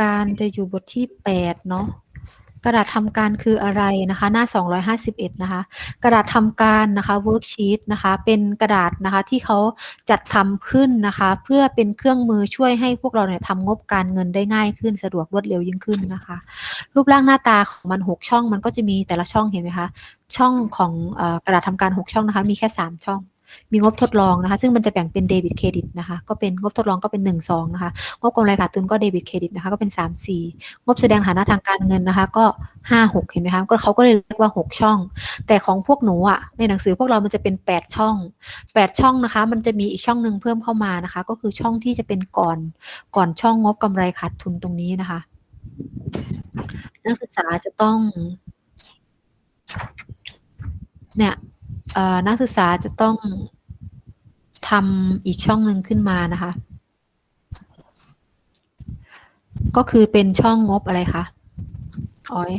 การจะอยู่บทที่แปดเนาะกระดาษทำการคืออะไรนะคะ หน้า 251 นะคะ กระดาษทำการนะคะเวิร์กชีตนะคะ เป็นกระดาษนะคะที่เขาจัดทำขึ้นนะคะ เพื่อเป็นเครื่องมือช่วยให้พวกเราเนี่ยทำงบการเงินได้ง่ายขึ้นสะดวกรวดเร็วยิ่งขึ้นนะคะ รูปร่างหน้าตาของมัน 6 ช่องมันก็จะมีแต่ละช่องเห็นไหมคะ ช่องของอกระดาษทำการ 6 ช่องนะคะ มีแค่ 3 ช่อง มีงบทดลองนะคะ ซึ่งมันจะแบ่งเป็นเดบิตเครดิตนะคะ ก็เป็นงบทดลองก็เป็น 1 2 นะคะ งบกำไรขาดทุนก็เดบิตเครดิตนะคะ ก็เป็น 3 4 งบแสดงฐานะทางการเงินนะคะ ก็ 5 6 เห็นไหมคะก็เขาก็เลยเรียกว่า 6 ช่อง แต่ของพวกหนูอะในหนังสือพวกเรามันจะเป็น 8 ช่อง 8 ช่องนะคะ มันจะมีอีกช่องหนึ่งเพิ่มเข้ามานะคะ ก็คือช่องที่จะเป็นก่อนก่อนช่องงบกำไรขาดทุนตรงนี้นะคะ นักศึกษาจะต้อง เนี่ย นักศึกษาจะต้องทำอีกช่องหนึ่งขึ้นมานะคะ ก็คือเป็นช่องงบอะไรคะอ้อย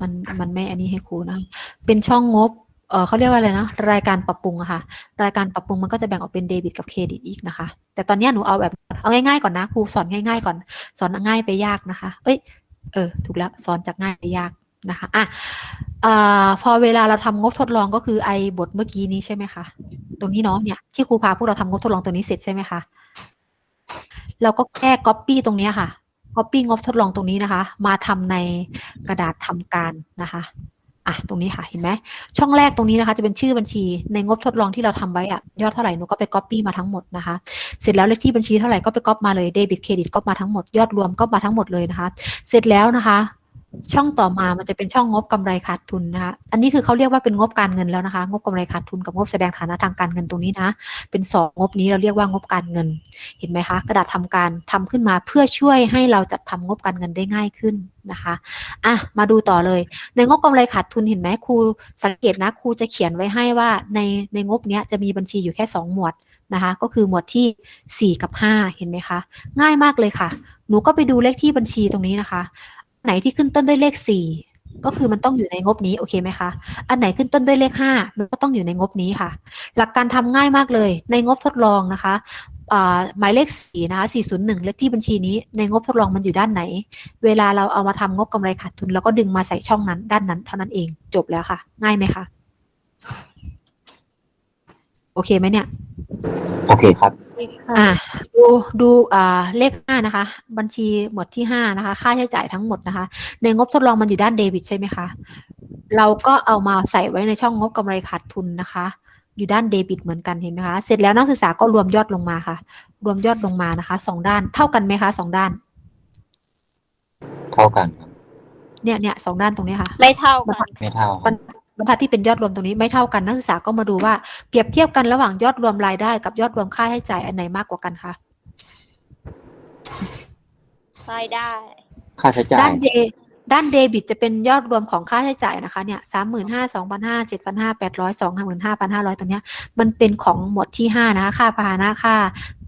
มันมันไม่อันนี้ให้ครูนะ เป็นช่องงบเออเขาเรียกว่าอะไรนะ รายการปรับปรุงอะค่ะ รายการปรับปรุงมันก็จะแบ่งออกเป็นเดบิตกับเครดิตอีกนะคะ แต่ตอนนี้หนูเอาแบบเอาง่ายๆก่อนนะครูสอนง่ายๆก่อน สอนง่ายไปยากนะคะ เอ้ย เออ ถูกแล้ว สอนจากง่ายไปยาก นะคะอะอพอเวลาเราทำงบทดลองก็คือไอ้บทเมื่อกี้นี้ใช่ไหมคะตรงนี้เนาะเนี่ยที่ครูพาพวกเราทำงบทดลองตัวนี้เสร็จใช่ไหมคะเราก็แค่ copy ตรงนี้ค่ะ copy งบทดลองตรงนี้นะคะ มาทำในกระดาษทำการนะคะอะตรงนี้ค่ะเห็นไหมช่องแรกตรงนี้นะคะ จะเป็นชื่อบัญชีในงบทดลองที่เราทำไว้อะยอดเท่าไหร่หนูก็ไป copy มาทั้งหมดนะคะ เสร็จแล้วเลขที่บัญชีเท่าไหร่ก็ไปก๊อปมาเลยเดบิตเครดิตก็มาทั้งหมดยอดรวมก็มาทั้งหมดเลยนะคะ เสร็จแล้วนะคะ ช่องต่อมามันจะเป็นช่องงบกำไรขาดทุนนะคะ อันนี้คือเขาเรียกว่าเป็นงบการเงินแล้วนะคะ งบกำไรขาดทุนกับงบแสดงฐานะทางการเงินตรงนี้นะ เป็นสองงบนี้เราเรียกว่างบการเงิน เห็นไหมคะ กระดาษทำการทำขึ้นมาเพื่อช่วยให้เราจัดทำงบการเงินได้ง่ายขึ้นนะคะ อะ มาดูต่อเลย ในงบกำไรขาดทุนเห็นไหมครูสังเกตนะครูจะเขียนไว้ให้ว่าในในงบเนี้ยจะมีบัญชีอยู่แค่สองหมวดนะคะ ก็คือหมวดที่ 4 กับ 5 เห็นไหมคะ ง่ายมากเลยค่ะ หนูก็ไปดูเลขที่บัญชีตรงนี้นะคะ ไหนที่ขึ้นต้นด้วยเลข4ก็คือมันต้องอยู่ในงบนี้โอเคไหมคะ อันไหนขึ้นต้นด้วยเลข5มันก็ต้องอยู่ในงบนี้ค่ะ หลักการทำง่ายมากเลย ในงบทดลองนะคะหมายเลข4นะคะ401 เลขที่บัญชีนี้ในงบทดลองมันอยู่ด้านไหน เวลาเราเอามาทำงบกำไรขาดทุนเราก็ดึงมาใส่ช่องนั้น ด้านนั้นเท่านั้นเองจบแล้วค่ะ ง่ายไหมคะ โอเคไหมเนี่ย โอเคครับ อ่าดูดูอ่าเลขห้านะคะ บัญชีหมวดที่ห้านะคะ ค่าใช้จ่ายทั้งหมดนะคะ ในงบทดลองมันอยู่ด้านเดบิตใช่ไหมคะ เราก็เอามาใส่ไว้ในช่องงบกำไรขาดทุนนะคะ อยู่ด้านเดบิตเหมือนกันเห็นไหมคะเสร็จแล้วนักศึกษาก็รวมยอดลงมาค่ะ รวมยอดลงมานะคะสองด้านเท่ากันไหมคะสองด้าน เท่ากันครับเนี่ยเนี่ยสองด้านตรงนี้ค่ะ ไม่เท่ากัน ไม่เท่าครับ บรรทัดที่เป็นยอดรวมตรงนี้ไม่เท่ากันนักศึกษาก็มาดูว่าเปรียบเทียบกันระหว่างยอดรวมรายได้กับยอดรวมค่าใช้จ่ายอันไหนมากกว่ากันคะรายได้ ค่าใช้จ่าด้ายนเดด้านเดบิตจะเป็นยอดรวมของค่าใช้จ่ายนะคะเนี่ยสามหมื่นห้าสองพันห้าเจ็ดพันห้าแปดร้อยสองหมื่นห้าพันห้าร้อยตัวเนี้ยมันเป็นของหมวดที่ห้านะคะค่าพาหนะค่า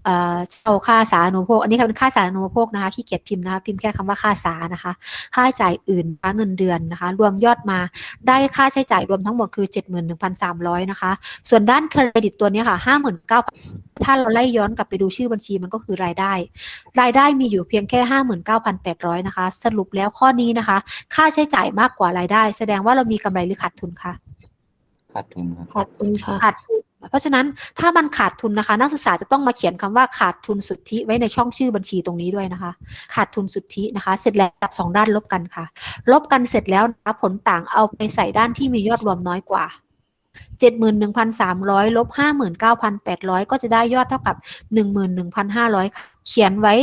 เอ่อเช่าค่าสาธารณูปโภค อันนี้เป็นค่าสาธารณูปโภคนะคะที่เกียจพิมพ์นะคะพิมพ์แค่คำว่าค่าสานะคะ ค่าใช้จ่ายอื่นค่าเงินเดือนนะคะ รวมยอดมาได้ค่าใช้จ่ายรวมทั้งหมดคือเจ็ดหมื่นหนึ่งพันสามร้อยนะคะ ส่วนด้านเครดิตตัวเนี้ยค่ะห้าหมื่นเก้าถ้าเราไล่ย้อนกลับไปดูชื่อบัญชีมันก็คือรายได้ รายได้มีอยู่เพียงแค่ห้าหมื่นเก้าพันแปดร้อยนะคะ สรุปแล้วข้อนี้นะคะ ค่าใช้จ่ายมากกว่ารายได้ แสดงว่าเรามีกำไรหรือขาดทุนคะขาดทุนครับขาดทุนค่ะขาดทุน เพราะฉะนั้นถ้ามันขาดทุนนะคะ นักศึกษาจะต้องมาเขียนคำว่าขาดทุนสุทธิไว้ในช่องชื่อบัญชีตรงนี้ด้วยนะคะ ขาดทุนสุทธินะคะ เสร็จแล้วจับสองด้านลบกันค่ะ ลบกันเสร็จแล้วนะคะผลต่างเอาไปใส่ด้านที่มียอดรวมน้อยกว่า 71,300ลบ59,800 ก็จะได้ยอดเท่ากับ 11,500ค่ะเขียนไว้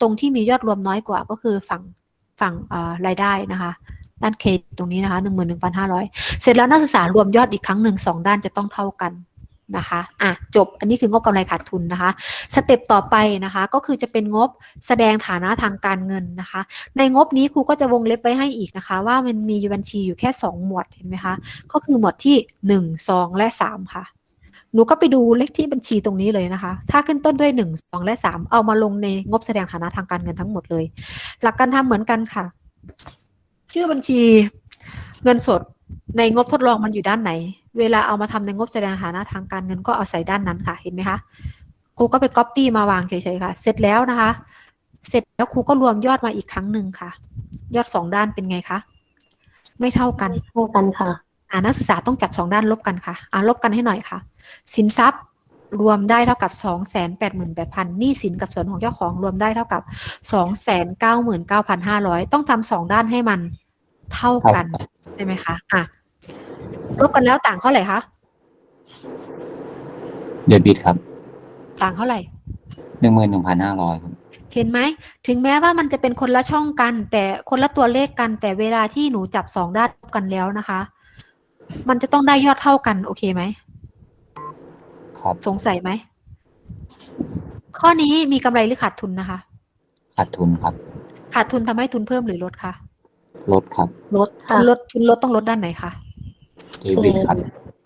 ตรงที่มียอดรวมน้อยกว่าก็คือฝั่งฝั่งรายได้นะคะด้านเคตตรงนี้นะคะ 11,500 เสร็จแล้วนักศึกษารวมยอดอีกครั้งหนึ่งสองด้านจะต้องเท่ากัน นะคะอะจบอันนี้คืองบกำไรขาดทุนนะคะสเต็ปต่อไปนะคะก็คือจะเป็นงบแสดงฐานะทางการเงินนะคะ ในงบนี้ครูก็จะวงเล็บไว้ให้อีกนะคะ ว่ามันมีบัญชีอยู่แค่ 2 หมวดเห็นไหมคะก็คือหมวดที่ 1 2 และ 3 ค่ะหนูก็ไปดูเลขที่บัญชีตรงนี้เลยนะคะ ถ้าขึ้นต้นด้วย 1 2 และ 3 เอามาลงในงบแสดงฐานะทางการเงินทั้งหมดเลย หลักการทำเหมือนกันค่ะ ชื่อบัญชีเงินสดในงบทดลองมันอยู่ด้านไหน เวลาเอามาทำในงบแสดงฐานะทางการเงินก็เอาใส่ด้านนั้นค่ะ เห็นไหมคะ ครูก็ไปก๊อปปี้มาวางเฉยๆค่ะ เสร็จแล้วนะคะ เสร็จแล้วครูก็รวมยอดมาอีกครั้งหนึ่งค่ะ ยอดสองด้านเป็นไงคะ ไม่เท่ากันเท่ากันค่ะ อ่านักศึกษาต้องจับสองด้านลบกันค่ะ อ่าลบกันให้หน่อยค่ะ สินทรัพย์รวมได้เท่ากับสองแสนแปดหมื่นแปดพันหนี้สินกับส่วนของเจ้าของรวมได้เท่ากับสองแสนเก้าหมื่นเก้าพันห้าร้อยต้องทำสองด้านให้มันเท่ากันใช่ไหมคะ อะ ลบกันแล้วต่างเท่าไหร่คะเดบิตครับ ต่างเท่าไหร่หนึ่งหมื่นหนึ่งพันห้าร้อยครับ เห็นไหม ถึงแม้ว่ามันจะเป็นคนละช่องกัน แต่คนละตัวเลขกัน แต่เวลาที่หนูจับสองด้านกันแล้วนะคะ มันจะต้องได้ยอดเท่ากัน โอเคไหมครับ สงสัยไหม ข้อนี้มีกำไรหรือขาดทุนนะคะ ขาดทุนครับ ขาดทุนทำให้ทุนเพิ่มหรือลดคะลดครับ ลดทุค่ะนลดทุนลดต้องลดด้านไหนคะ เดบิตครับ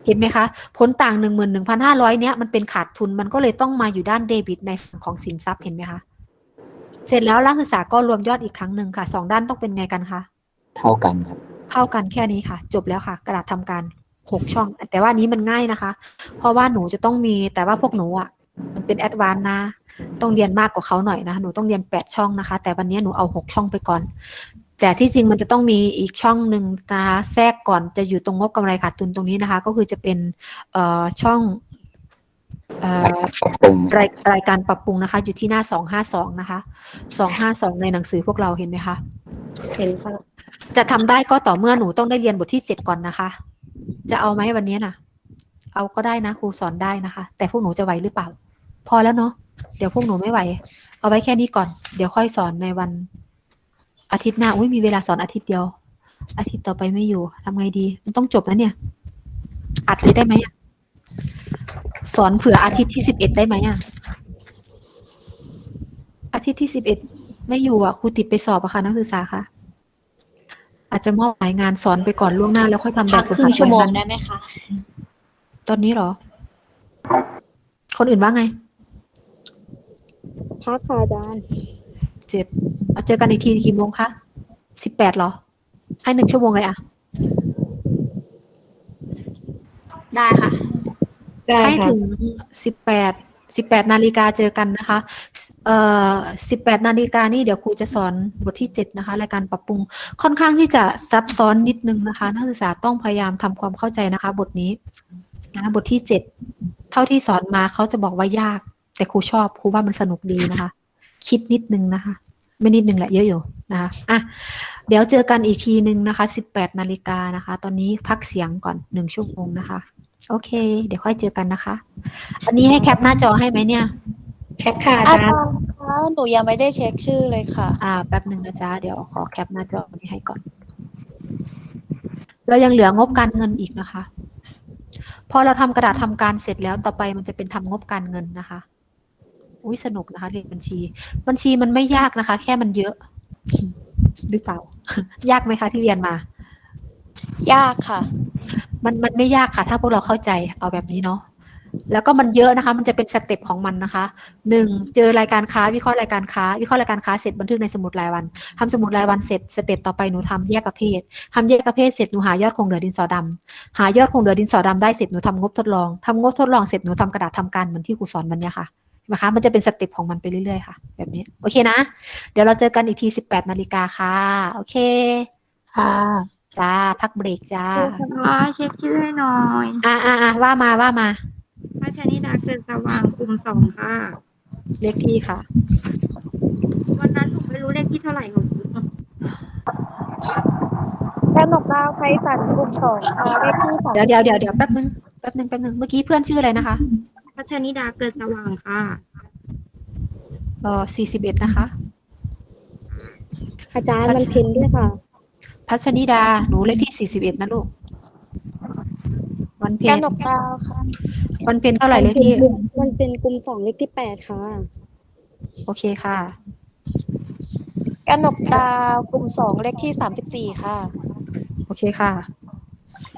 เห็นไหมคะ ผลต่างหนึ่งหมื่นหนึ่งพันห้าร้อยเนี้ยมันเป็นขาดทุนมันก็เลยต้องมาอยู่ด้านเดบิตในฝั่งของสินทรัพย์เห็นไหมคะ เสร็จแล้วนักศึกษาก็รวมยอดอีกครั้งหนึ่งค่ะสองด้านต้องเป็นไงกันคะเท่ากันครับเท่ากันแค่นี้ค่ะ จบแล้วค่ะ กระดาษทำการหกช่อง แต่ว่าอันนี้มันง่ายนะคะ เพราะว่าหนูจะต้องมีแต่ว่าพวกหนูอะ มันเป็นแอดวานซ์นะ ต้องเรียนมากกว่าเขาหน่อยนะ หนูต้องเรียนแปดช่องนะคะ แต่วันนี้หนูเอาหกช่องไปก่อน แต่ที่จริงมันจะต้องมีอีกช่องหนึ่งนะคะแทรกก่อนจะอยู่ตรงงบกำไรขาดทุนตรงนี้นะคะ ก็คือจะเป็นเอ่อช่องเอ่อปรับปรุงรายรายการปรับปรุงนะคะ อยู่ที่หน้าสองห้าสองนะคะสองห้าสองในหนังสือพวกเราเห็นไหมคะเห็นค่ะจะทำได้ก็ต่อเมื่อหนูต้องได้เรียนบทที่เจ็ดก่อนนะคะ จะเอาไหมวันนี้น่ะ เอาก็ได้นะครูสอนได้นะคะ แต่พวกหนูจะไหวหรือเปล่า พอแล้วเนาะเดี๋ยวพวกหนูไม่ไหว เอาไว้แค่นี้ก่อน เดี๋ยวค่อยสอนในวัน อาทิตย์หน้าอุ้ยมีเวลาสอนอาทิตย์เดียว อาทิตย์ต่อไปไม่อยู่ทำไงดี มันต้องจบแล้วเนี่ย อัดเลยได้ไหมอะสอนเผื่ออาทิตย์ที่สิบเอ็ดได้ไหมอะอาทิตย์ที่สิบเอ็ดไม่อยู่อะครูติดไปสอบอะค่ะนักศึกษาค่ะ อาจจะมอบหมายงานสอนไปก่อนล่วงหน้าแล้วค่อยทำแบพับกฝึกครึ่หังดชั่วโมงวันนั้นได้ไหมคะตอนนี้เหรอ คนอื่นว่าไงพักค่ะอาจารย์ เจ็ดเอาเจอกันอีกทีกี่โมงคะสิบแปดเหรอ ให้หนึ่งชั่วโมงเลยอะได้ค่ะให้ถึงสิบแปดสิบแปดนาฬิกาเจอกันนะคะ เอ่อสิบแปดนาฬิกานี่เดี๋ยวครูจะสอนบทที่เจ็ดนะคะรายการปรับปรุงค่อนข้างที่จะซับซ้อนนิดนึงนะคะ นักศึกษาต้องพยายามทำความเข้าใจนะคะ บทนี้นะบทที่เจ็ดเท่าที่สอนมาเขาจะบอกว่ายาก แต่ครูชอบครูว่ามันสนุกดีนะคะ คิดนิดนึงนะคะ ไม่นิดนึงแหละเยอะอยู่นะคะอะเดี๋ยวเจอกันอีกทีนึงนะคะสิบแปดนาฬิกานะคะ ตอนนี้พักเสียงก่อนหนึ่งชั่วโมงนะคะ โอเค เดี๋ยวค่อยเจอกันนะคะ อันนี้ให้แคปหน้าจอให้ไหมเนี่ยแคปค่ะอาอาจารจารย์ย์คะหนูยังไม่ได้เช็คชื่อเลยค่ะ อ่าแป๊บหนึ่งนะจ๊ะเดี๋ยวขอแคปหน้าจอนี้ให้ก่อน เรายังเหลืองบการเงินอีกนะคะ พอเราทำกระดาษทำการเสร็จแล้วต่อไปมันจะเป็นทำงบการเงินนะคะ อุ้ยสนุกนะคะเรียนบัญชี บัญชีมันไม่ยากนะคะ แค่มันเยอะ หรือเปล่า ยากไหมคะที่เรียนมา ยากค่ะ มันมันไม่ยากค่ะ ถ้าพวกเราเข้าใจเอาแบบนี้เนาะแล้วก็มันเยอะนะคะ มันจะเป็นสเต็ปของมันนะคะหนึ่งเจอรายการค้าวิเคราะห์รายการค้า วิเคราะห์รายการค้าเสร็จบันทึกในสมุดรายวันทำสมุดรายวันเสร็จสเต็ปต่อไปหนูทำแยกประเภททำแยกประเภทเสร็จหนูหายอดคงเหลือดินสอดำหายอดคงเหลือดินสอดำได้เสร็จหนูทำงบทดลองทำงบทดลองเสร็จหนูทำกระดาษทำการเหมือนที่ครูสอนวันเนี้ยค่ะเห็ นะคะ มันจะเป็นสเต็ปของมันไปเรื่อยๆค่ะ แบบนี้ โอเคนะ เดี๋ยวเราเจอกันอีกทีสิบแปดนาฬิกาค่ะ โอเค ค่ะ จ้า พักเบรกจ้าค่ะเช็คชื่อให้หน่อย อ่าอ่าอ่าว่ามาว่ามาพัชนิดาเกิดสว่างกลุ่มสองค่ะ เลขที่ค่ะ วันนั้นหนูไม่รู้เลขที่เท่าไหร่ของหนูกนกดาวไพศาลกลุ่มสองค่ะเลขที่สองเดี๋ยวเดี๋ยวเดี๋ยวเดี๋ยวแป๊บนึงแป๊บนึงแป๊บนึงเมื่อกี้เพื่อนชื่ออะไรนะคะ พัชนิดาเกิดสว่างค่ะเออสี่สิบเอ็ดนะคะ อาจารย์มันเพ้นด้วยค่ะ พัชนิดา หนูเลขที่สี่สิบเอ็ดนะลูก วันเพ็กญนกดาวค่ะวันเพ็ญเท่าไหร่เลขที่ มันเป็นกลุ่มสองเลขที่แปดค่ะ โอเคค่ะ กนกดาวกลุ่มสองเลขที่สามสิบสี่ค่ะ โอเคค่ะ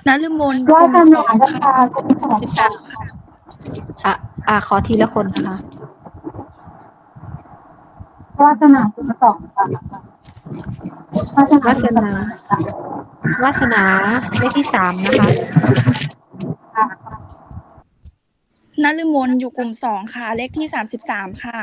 นฤมลกลุ่มสองค่ะ อะอะขอทีละคนนะคะวาสนาคุณสองค่ะวาสนาวาสนาวาสนาเลขที่สามนะคะค่ะนฤมลอยู่กลุ่มสองค่ะ เลขที่สามสิบสามค่ะ